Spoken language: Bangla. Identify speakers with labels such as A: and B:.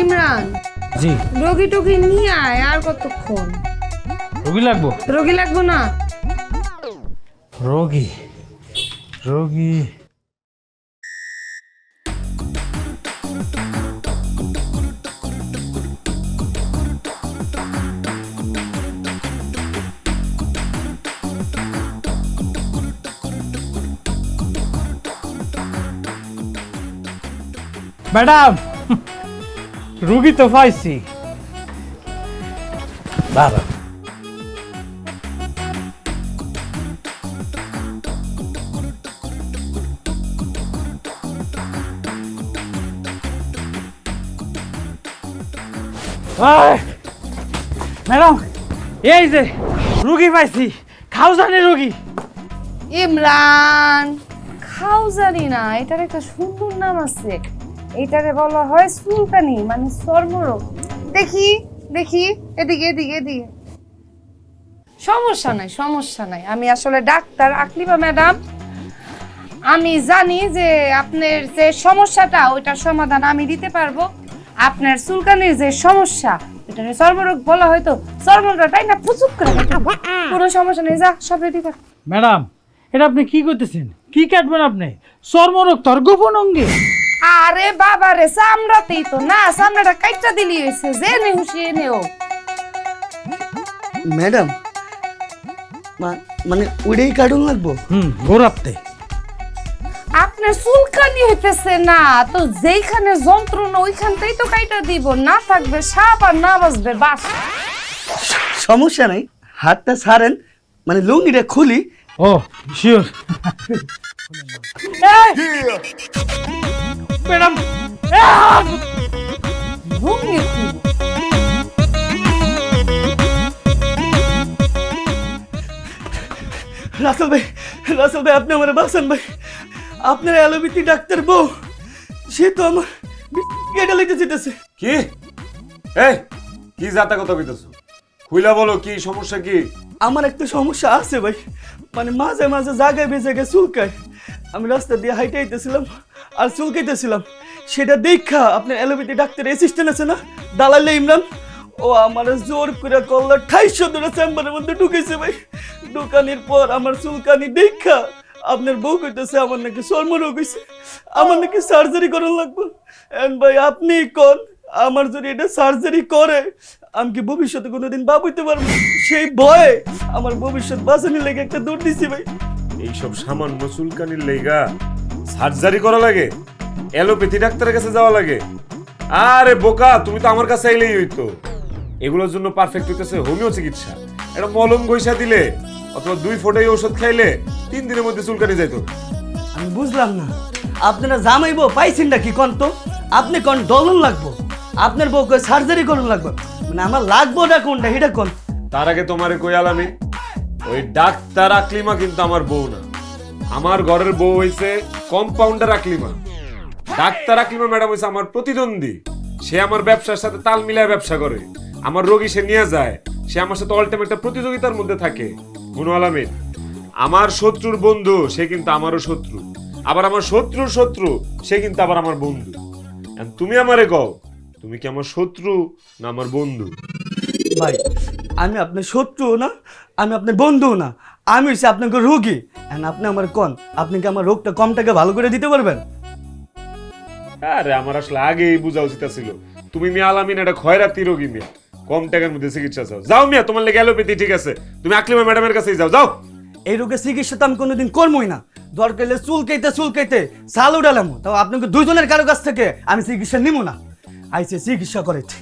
A: ইমরান
B: জি।
A: রোগী টুগী নিয়ে আয় আর কতক্ষণ?
B: রোগী লাগবো?
A: রোগী লাগবো না?
B: রোগী রোগী। ম্যাডাম রুগী তো পাইছি। বাবা। ম্যাডাম, এই যে রুগী পাইছি খাও জানি রুগী।
A: ইমরান খাও জানি না, এটার একটা সুন্দর নাম আছে। এটারে বলা হয় সুলতানি মানে চর্মরোগ দেখি দেখি, এদিকে এদিকে এদিকে। সমস্যা নাই সমস্যা নাই। আমি আসলে ডাক্তার আকলিমা ম্যাডাম। আমি জানি যে আপনার যে সমস্যাটা ওইটার সমাধান আমি দিতে পারব। আপনার চুলকানির যে সমস্যা, এটারে চর্মরোগ বলা হয়তো চর্মরোগটা তাই না? পুচুক করে কোনো সমস্যা নেই, যা, সব রেডি কর
B: ম্যাডাম, এটা আপনি কি করতেছেন? কি কাটবেন আপনি? চর্মরোগ তোর গোপন অঙ্গে।
A: আরে বাবা রে চামড়াতেই তো না চামড়াটা কাইটা দিলি হয়েছে যে নে হুশিয়ে নেও।
C: ম্যাডাম মানে উড়েই কাটুন লাগবো?
B: হুম গোরাপ্তে।
A: আপনার চুলকানি হইতেছে না তো যেইখানে যন্ত্রণা ওইখানটাই তো কাইটা দিব। না থাকবে সাপ আর না বাজবে বাস
C: সমস্যা নাই হাতটা ছাড়েন মানে লুঙ্গিটা খুলি।
B: ও শিওর ম্যাডাম।
C: রাসেল ভাই রাসেল ভাই আপনি আমার বাঁচান ভাই। আপনার অ্যালোপ্যাথি ডাক্তার বউ সে তো আমার কেটে লিখতে যেতেছে।
D: কি? এই কি যাতা কথা কইতেছো? খুইলা বলো কি সমস্যা কি?
C: আমার একটা সমস্যা আছে ভাই। মানে মাঝে মাঝে জায়গায় গেছে চুলকায়। আমি রাস্তা দিয়ে হাইটে আইতেছিলাম। আর চুলকাইতেছিলাম সেটা দেখা আপনার অ্যালোপ্যাথি ডাক্তার অ্যাসিস্ট্যান্ট আছে না? দালালে ইমরান। ও আমার জোর করে কল্লা ঠাইশো ধরে চেম্বারের মধ্যে ঢুকেছে ভাই। ঢুকানির পর আমার চুলকানি দেখা আপনার বউ কইতেছে, আমার নাকি চর্মরোগ হয়েছে আমার নাকি সার্জারি করার লাগবে। এন্ড ভাই, আপনি কোন? আমার যদি এটা সার্জারি করে, আমি কি ভবিষ্যতে কোনোদিন বাপ হইতে পারব? সেই ভয়ে আমার ভবিষ্যৎ বাঁচানোর লেগে একটা দৌড় দিছি ভাই।
D: এইসব সামান্য চুলকানির লেগা সার্জারি করা লাগে অ্যালোপ্যাথি ডাক্তারের কাছে যাওয়া লাগে। আরে বোকা তুমি তো আমার কাছে আইলেই হইতো। এগুলোর জন্য পারফেক্ট হইতেছে হোমিও চিকিৎসা এটা মলম ঘষা দিলে অথবা দুই ফোঁটাই ওষুধ খাইলে তিন দিনের মধ্যে চুলকানি যাইতো।
C: আমি বুঝলাম না। আপনারা জামাইবো পাইছেনটা কি কন তো? আপনি কন ডলন লাগবো? আপনার বউকে সার্জারি করুন লাগবে? মানে আমার লাগবো না কোনটা এটা কোন।
D: তার আগে তোমারে কই আলামি? ওই ডাক্তার আকলিমা কিন্তু আমার বউ না। আমার ঘরের বউ হইছে compounder Aklima. Doctor Aklima madam হইছে আমার প্রতিদ্বন্দ্বী। সে আমার ব্যবসার সাথে তাল মিলায় ব্যবসা করে। আমার রোগী সে নিয়ে যায়। সে আমার সাথে অল একটা প্রতিযোগিতার মধ্যে থাকে। গুনু আলামিন, আমার শত্রুর বন্ধু, সে কিন্তু আমারও শত্রু। আবার আমার শত্রুর শত্রু, সে কিন্তু আবার আমার বন্ধু। তুমি আমারে কও, তুমি কি আমার শত্রু না আমার বন্ধু?
C: ভাই, আমি আপনার শত্রুও না, আমি আপনার বন্ধুও না। আমি হচ্ছে আপনাকে রোগী। And আপনি আমার কোন? আপনি কি আমার রোগটা কম টাকা ভালো করে দিতে পারবেন?
D: আরে আমার আসলে আগেই বোঝা উচিত ছিল তুমি মিয়া আলামিন এটা খয়রাতি রোগী মিয়া। কম টাকার মধ্যে চিকিৎসা চাও। যাও মিয়া তোমার লেগে অ্যালোপ্যাথি ঠিক আছে। তুমি আকলিমা ম্যাডামের কাছেই যাও যাও।
C: এই রোগের চিকিৎসা তো আমি কোনোদিন করবোই না। দরকার হলে চুলকাইতে চুলকাইতে সাল উঠালাম তাও আপনাকে দুইজনের কারও কাছ থেকে আমি চিকিৎসা নিব না। আইসে চিকিৎসা করেছে